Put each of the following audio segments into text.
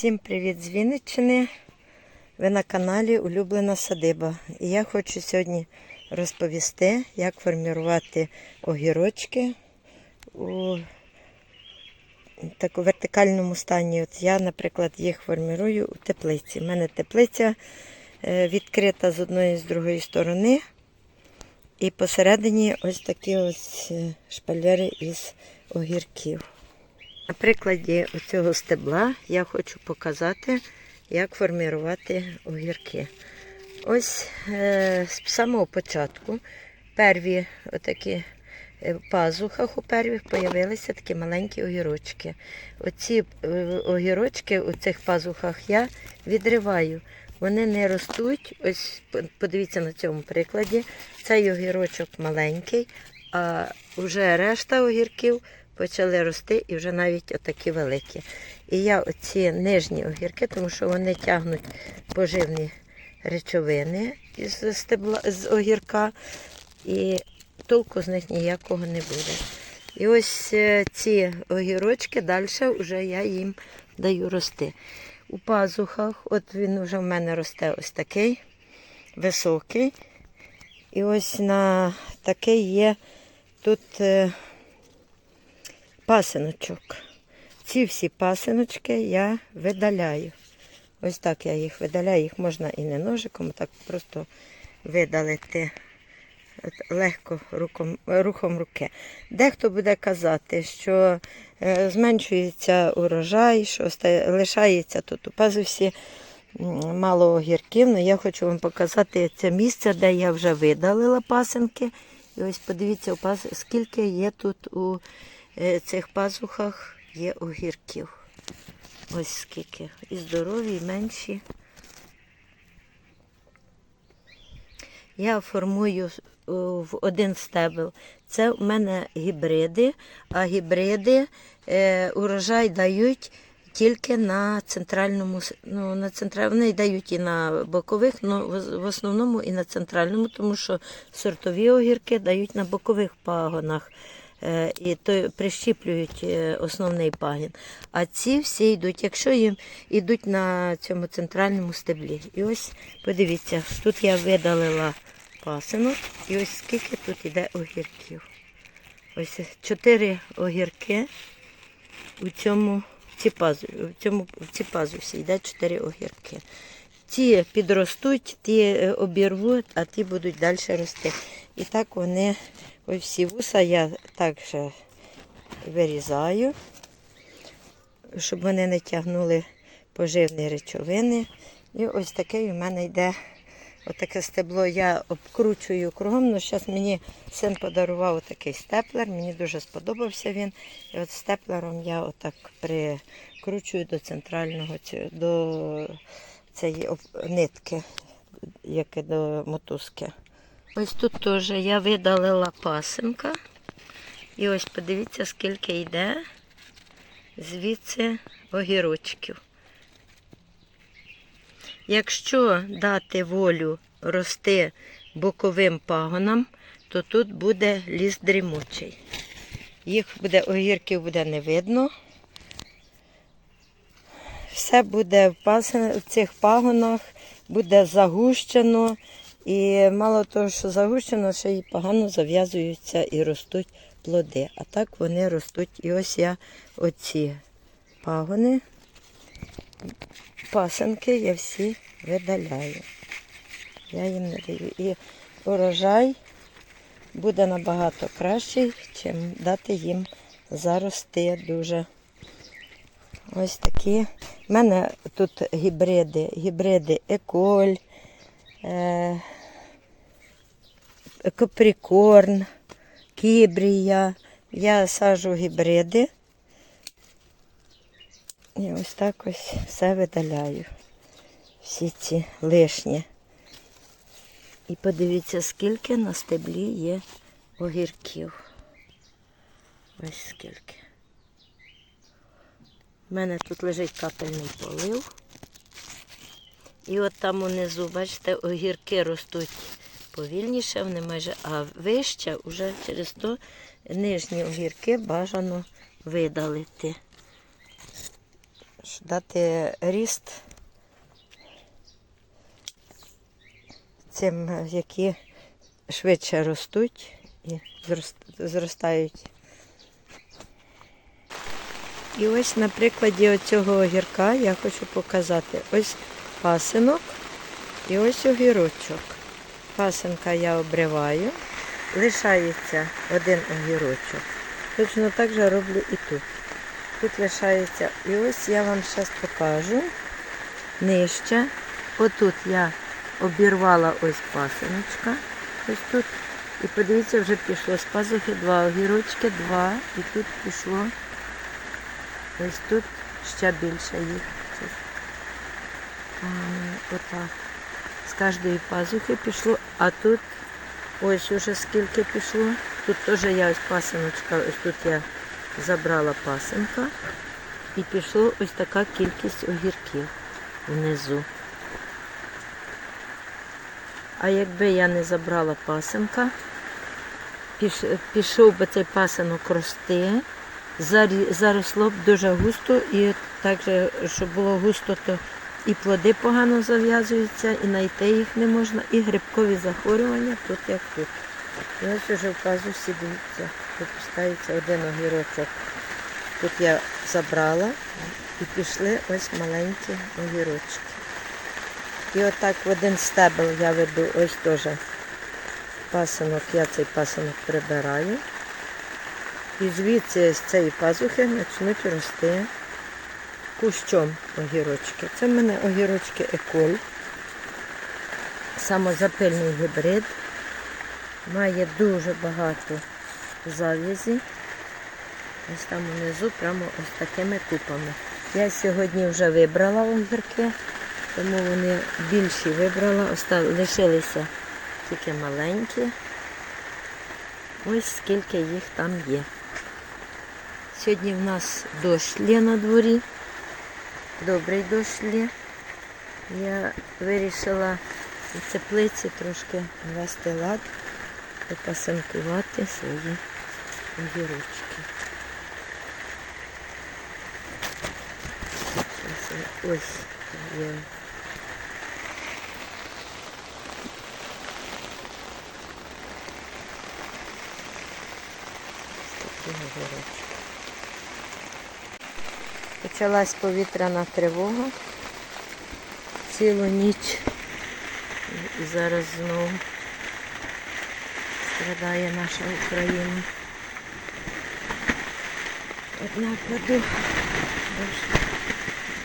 Всім привіт з Вінниччини. Ви на каналі Улюблена садиба. І я хочу сьогодні розповісти, як формувати огірочки у таку вертикальному стані. От я, наприклад, їх формірую у теплиці. У мене теплиця е, відкрита з одної і з другої сторони. І посередині ось такі ось е, шпалери із огірків. На прикладі цього стебла я хочу показати, як формувати огірки. Ось е, з самого початку перві отакі е, в пазухах у первих появилися такі маленькі огірочки. Оці е, огірочки у цих пазухах я відриваю. Вони не ростуть. Ось подивіться на цьому прикладі. Цей огірочок маленький, а вже решта огірків почали рости і вже навіть отакі великі. І я оці нижні огірки, тому що вони тягнуть поживні речовини із стебла з огірка, і толку з них ніякого не буде. І ось е, ці огірочки далі вже я їм даю рости. У пазухах, от він вже в мене росте ось такий високий. І ось на такий є тут е, пасиночок. Ці всі пасиночки я видаляю. Ось так я їх видаляю. Їх можна і не ножиком, так просто видалити легко руком, рухом руки. Дехто буде казати, що е, зменшується урожай, що лишається тут у пазусі мало огірків. але я хочу вам показати це місце, де я вже видалила пасинки. І ось подивіться, скільки є тут у цих пазухах є огірків. Ось скільки. І здорові, і менші. Я формую в один стебел. Це у мене гібриди, а гібриди е, урожай дають тільки на центральному, ну, на центра... вони дають і на бокових, але в основному і на центральному, тому що сортові огірки дають на бокових пагонах. Е, І то прищіплюють е, основний пагін. А ці всі йдуть, якщо їм йдуть на цьому центральному стеблі. І ось подивіться, тут я видалила пасинок, і ось скільки тут йде огірків. Ось чотири огірки у цьому ці пазу, в цьому в ці пазусі йде чотири огірки. Ті підростуть, ті е, обірвуть, а ті будуть далі рости. І так вони, ось всі вуса я також вирізаю, щоб вони не тягнули поживні речовини. І ось такий у мене йде отаке стебло. Я обкручую кругом. Ну, зараз мені син подарував такий степлер, мені дуже сподобався він. І от степлером я отак прикручую до центрального до цієї нитки, яке до мотузки. Ось тут теж я видалила пасинка. І ось подивіться, скільки йде звідси огірочків. Якщо дати волю рости боковим пагонам, то тут буде ліс дрімучий. Їх буде, огірків буде не видно. Все буде в цих пагонах, буде загущено. І мало того, що загущено, ще й погано зав'язуються і ростуть плоди. А так вони ростуть. І ось я оці пагони, пасенки я всі видаляю. Я їм не даю. І урожай буде набагато кращий, чим дати їм зарости дуже. Ось такі. У мене тут гібриди, гібриди еколь, каприкорн, кібрія. Я саджу гібриди. І ось так ось все видаляю. Всі ці лишні. І подивіться, скільки на стеблі є огірків. Ось скільки. У мене тут лежить капельний полив. І от там унизу, бачите, огірки ростуть повільніше, вони майже, а вище вже через то нижні огірки бажано видалити. дати ріст цим, які швидше ростуть і зростають. І ось на прикладі оцього огірка я хочу показати. Ось пасинок і ось огірочок. Пасинка я обриваю, лишається один огірочок. Точно так же роблю і тут. Тут лишається. І ось я вам зараз покажу нижче. Отут я обірвала ось пасиночка. Ось тут. І подивіться, вже пішло з пазухи два огірочки, два. І тут пішло. Ось тут ще більше їх. Отак. З кожної пазухи пішло, а тут ось уже скільки пішло. Тут теж я ось пасиночка, ось тут я забрала пасинка. І пішло ось така кількість огірків внизу. А якби я не забрала пасинка, пішов би цей пасинок рости, заросло б дуже густо, і так щоб було густо, то і плоди погано зав'язуються, і знайти їх не можна, і грибкові захворювання тут як тут. І ось уже в казусі, дивіться, випускається один огірочок. Тут я забрала і пішли ось маленькі огірочки. І отак в один стебел я веду ось теж пасинок, я цей пасинок прибираю. І звідси з цієї пазухи почнуть рости кущом огірочки. Це в мене огірочки еколь. Самозапильний гібрид. Має дуже багато зав'язі. Ось там внизу прямо ось такими купами. Я сьогодні вже вибрала огірки, тому вони більші вибрала. Оста- Лишилися тільки маленькі. Ось скільки їх там є. Сьогодні в нас дощ лє на дворі. Добрий дощ лє. Я вирішила у теплиці трошки ввести лад і пасинкувати свої огірочки. Ось є. Такі огірочки. Почалась повітряна тривога. Цілу ніч. І зараз знову страдає наша Україна. От нападу.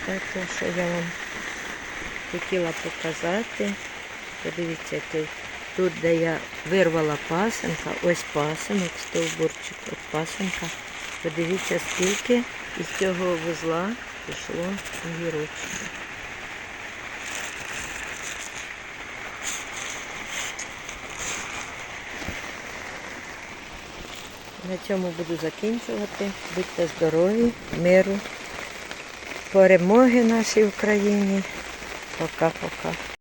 Те, що я вам хотіла показати. Подивіться, тут, де я вирвала пасенка, ось пасинок, стовбурчик, от пасенка. Подивіться, скільки із цього вузла пішло огірочки. На цьому буду закінчувати. Будьте здорові, миру, перемоги нашій Україні. Пока-пока.